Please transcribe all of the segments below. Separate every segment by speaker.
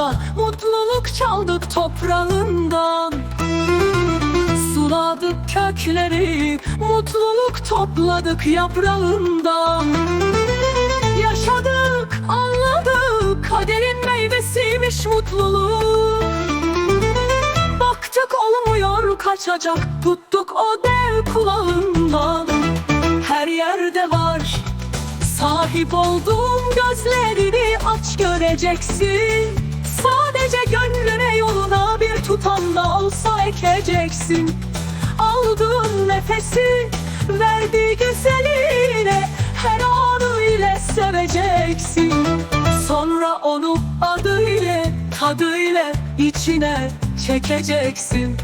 Speaker 1: aşka Mutluluk çaldık toprağından. Suladık kökleri Mutluluk topladık yaprağından. Yaşadık, anladık Kaderin meyvesiymiş mutluluk. Baktık olmuyor kaçacak Tuttuk o dev kulağından. Her yerde var Sahip olduğum gözlerini aç göreceksin Sadece gönlüne yoluna bir tutam da olsa ekeceksin. Aldığın nefesi verdiği güzeliyle Her anıyla seveceksin. Sonra onu adıyla tadıyla içine çekeceksin.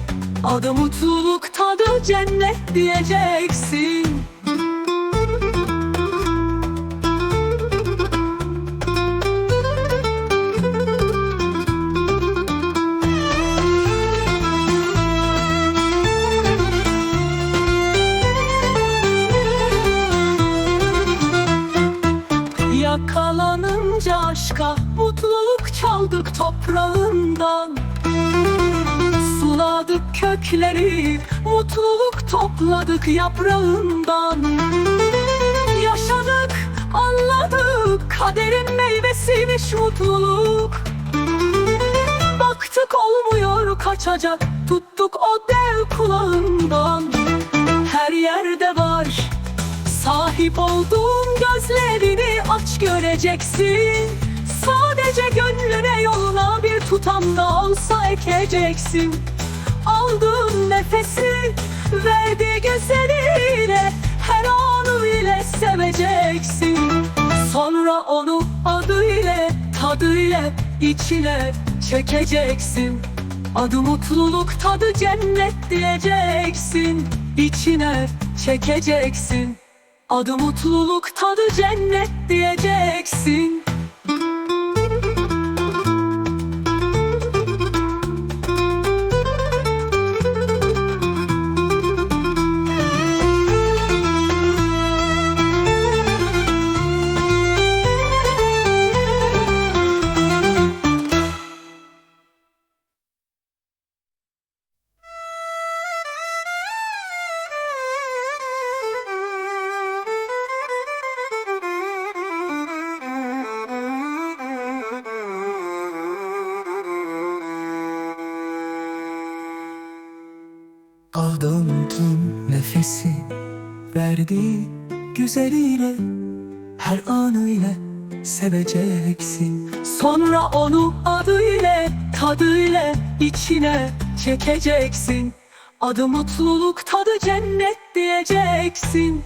Speaker 1: Adı mutluluk tadı cennet diyeceksin Yakalanınca aşka mutluluk çaldık toprağından. Suladık kökleri mutluluk topladık yaprağından. Yaşadık anladık kaderin meyvesiymiş mutluluk. Baktık olmuyor kaçacak tuttuk o dev kulağından. Her yerde var Sahip olduğum gözlerini aç göreceksin. Sadece gönlüne yoluna bir tutam da olsa ekeceksin. Aldığın nefesi verdiği gözleriyle Her anıyla seveceksin. Sonra onu adıyla tadıyla içine çekeceksin. Adı mutluluk tadı cennet diyeceksin. İçine çekeceksin Adı mutluluk tadı cennet diyeceksin Aldığım tüm nefesi verdiği güzeliyle her anıyla seveceksin. Sonra onu adıyla tadıyla içine çekeceksin. Adı mutluluk tadı cennet diyeceksin